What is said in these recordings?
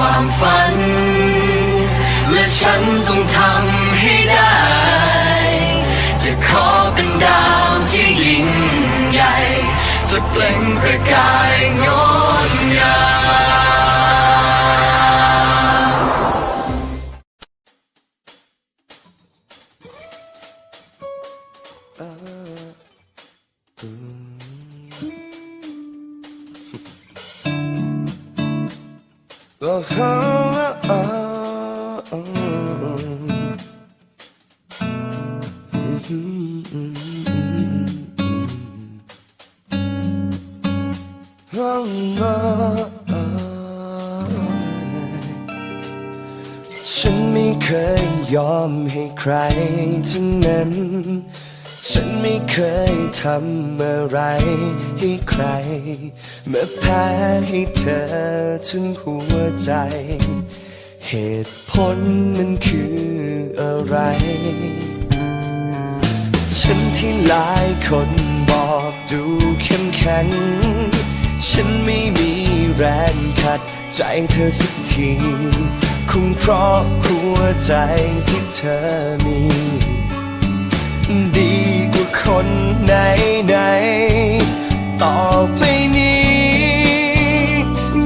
ความฝัน และฉันต้องทำให้ได้ จะขอเป็นดาวที่ยิ่งใหญ่ จะเปล่งประกายงดงาม Oh, oh, oh, ฉันไม่เคยยอมให้ใครทั้งนั้น ฉันไม่เคยทำอะไรให้ใคร เมื่อแพ้ให้เธอถึงหัวใจ เหตุผลมันคืออะไร ฉันที่หลายคนบอกดูเข้มแข็ง ฉันไม่มีแรงขัดใจเธอสักทีคงเพราะหัวใจที่เธอมี ดีกว่าคนไหนไหนๆต่อไปนี้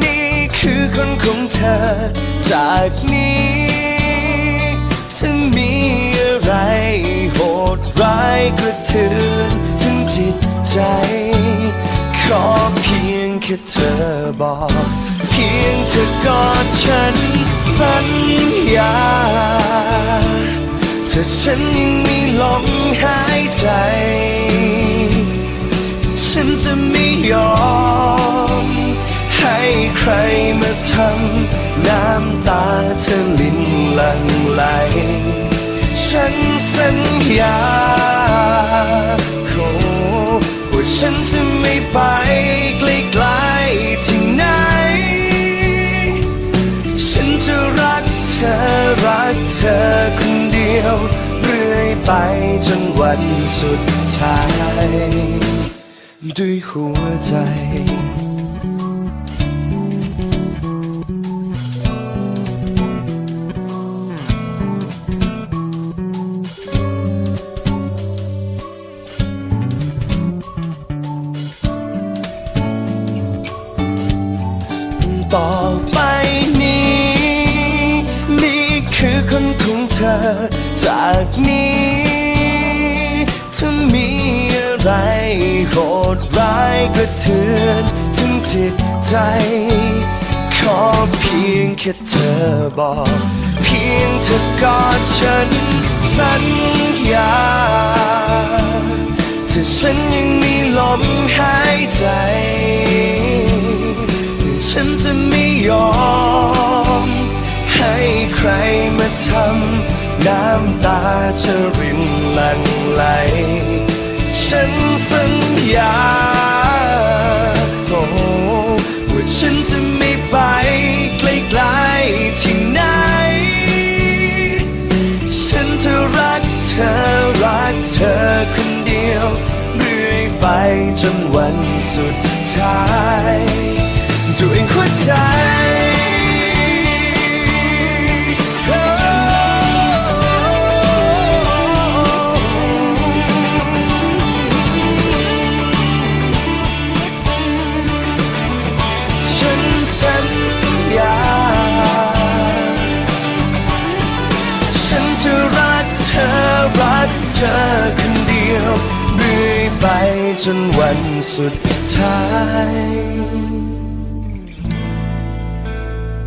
นี่คือคนของเธอ จากนี้ถ้ามีอะไรโหดร้ายกระเทือนถึงจิตใจ ขอเพียงแค่เธอบอก เพียงเธอกอดฉันสัญญา ถ้าฉันยังมีลมหายใจ ฉันจะไม่ยอม ให้ใครมาทำน้ำตาเธอลินลังไหล ฉันสัญญาโอ้ว่าฉันจะไม่ไปไกลๆที่ไหน ฉันจะรักเธอ จนวันสุดท้าย ด้วยหัวใจต่อไปนี้ นี่คือคนของเธอ จากนี้ ถ้ามีอะไรโหดร้ายกระเทือนถึงจิตใจ ขอเพียงแค่เธอบอก เพียงเธอกอดฉันสัญญาถ้าฉันยังมีลมหายใจฉันจะไม่ยอม ให้ใครมาทำน้ำตาเธอรินหลั่งไหล ฉันสัญญาโอ้ว่าฉันจะไม่ไปไกลๆที่ไหน ฉันจะรักเธอรักเธอคนเดียว เรื่อยไปจนวันสุดท้ายด้วยหัวใจ ไปจนวันสุดท้าย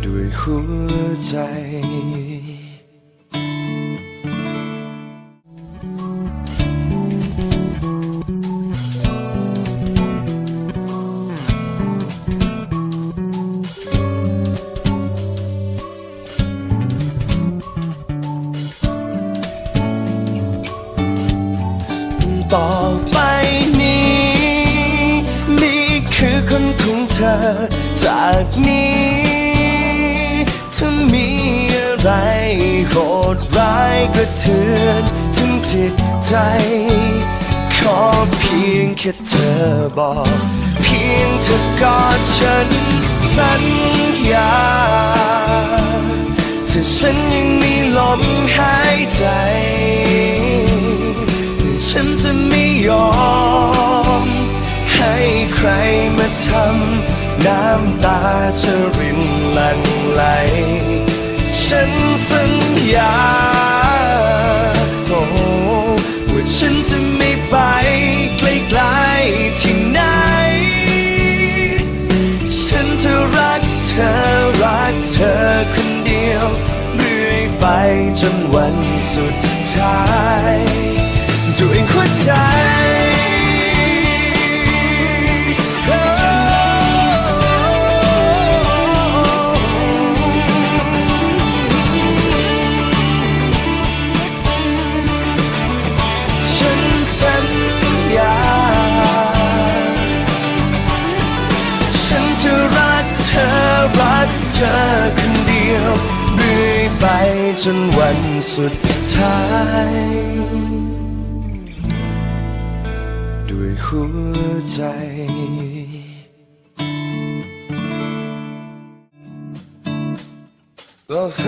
ด้วยหัวใจ ธอจากนี้ ถ้ามีอะไรโหดร้ายกระเทือนถึงจิตใจ ขอเพียงแค่เธอบอก เพียงเธอกอดฉันสัญญาถ้าฉันยังมีลมหายใจ ฉันจะไม่ยอม ใครมาทำน้ำตาจะรินหลั่งไหล ฉันสัญญาโอ้ว่าฉันจะไม่ไปไกลๆที่ไหน ฉันจะรักเธอรักเธอคนเดียวเรื่อยไปจนวันสุดท้ายด้วยหัวใจ ธอคนเดียวเรื่อยไปจนวันสุดท้าย ด้วยหัวใจโอ้โ